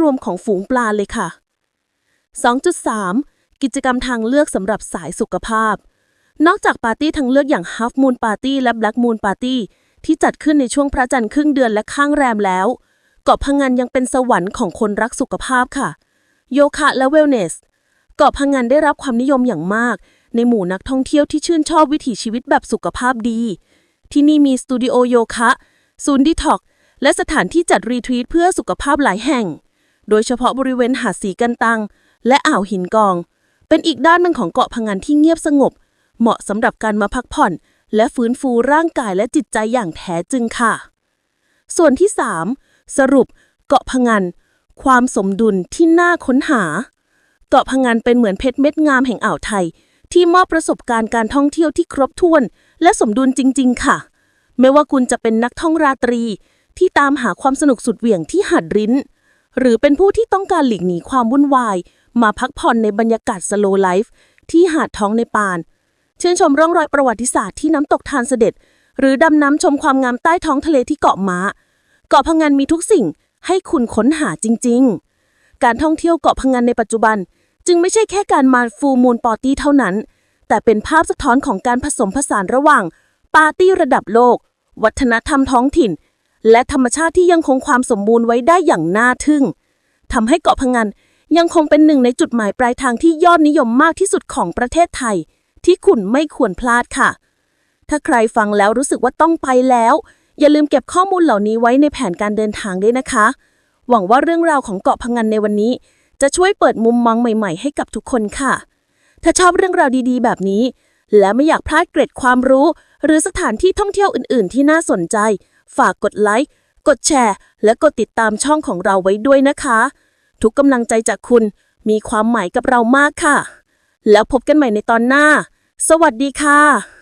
รวมของฝูงปลาเลยค่ะ 2.3 กิจกรรมทางเลือกสำหรับสายสุขภาพ นอกจากปาร์ตี้ทางเลือกอย่าง Half Moon Party และ Black Moon Party ที่จัดขึ้นในช่วงพระจันทร์ครึ่งเดือนและข้างแรมแล้ว เกาะพังงานยังเป็นสวรรค์ของคนรักสุขภาพค่ะ โยคะและเวลเนส เกาะพังงานได้รับความนิยมอย่างมาก ในหมู่นักท่องเที่ยวที่ชื่นชอบวิถีชีวิตแบบสุขภาพดี ที่นี่มีสตูดิโอโยคะ ศูนย์ดีท็อกและสถานที่จัดรีทรีตเพื่อสุขภาพหลายแห่ง โดยเฉพาะบริเวณหาดสีกันตัง และอ่าวหินกอง เป็นอีกด้านหนึ่งของเกาะพังงานที่เงียบสงบ เหมาะสำหรับการมาพักผ่อน และฟื้นฟูร่างกายและจิตใจอย่างแท้จริงค่ะ ส่วนที่ 3 สรุป เกาะพังงานความสมดุลที่น่าค้นหา เกาะพังงานเป็นเหมือนเพชรเม็ดงามแห่งอ่าวไทย ที่มอบประสบการณ์การท่องเที่ยวที่ครบถ้วน และสมดุลจริง ๆ ค่ะ ไม่ว่าคุณจะเป็นนักท่องราตรี ที่ตามหาความสนุกสุดเหวี่ยงที่หาดริ้น หรือเป็นผู้ที่ต้องการหลีกหนีความวุ่นวาย มาพักผ่อนในบรรยากาศสโลไลฟ์ที่หาดท้องในปาน เชื่นชมร่องรอยประวัติศาสตร์ที่น้ำตกทานเสด็จ หรือดำน้ำชมความงามใต้ท้องทะเลที่เกาะม้า เกาะพังงานมีทุกสิ่งให้คุณค้นหาจริง ๆ การท่องเที่ยวเกาะพังงานในปัจจุบัน จึงไม่ใช่แค่การมาฟูมูลปาร์ตี้เท่านั้น แต่เป็นภาพสะท้อนของการผสมผสานระหว่าง ปาร์ตี้ระดับโลก วัฒนธรรมท้องถิ่น และธรรมชาติที่ยังคงความสมบูรณ์ไว้ได้อย่างน่าทึ่งทำให้เกาะพังงานยังคงเป็นหนึ่งในจุดหมายปลายทางที่ยอดนิยมมากที่สุดของประเทศไทย ที่คุณไม่ควรพลาดค่ะ ถ้าใครฟังแล้วรู้สึกว่าต้องไปแล้ว อย่าลืมเก็บข้อมูลเหล่านี้ไว้ในแผนการเดินทางด้วยนะคะ หวังว่าเรื่องราวของเกาะพังงานในวันนี้ จะช่วยเปิดมุมมองใหม่ ๆ ให้กับทุกคนค่ะ ถ้าชอบเรื่องราวดี ๆ แบบนี้ และไม่อยากพลาดเกร็ดความรู้ หรือสถานที่ท่องเที่ยวอื่น ๆ ที่น่าสนใจ ฝากกดไลค์กดแชร์ และกดติดตามช่องของเราไว้ด้วยนะคะ ทุกกำลังใจจากคุณมีความหมายกับเรามากค่ะ แล้วพบกันใหม่ในตอนหน้า สวัสดีค่ะ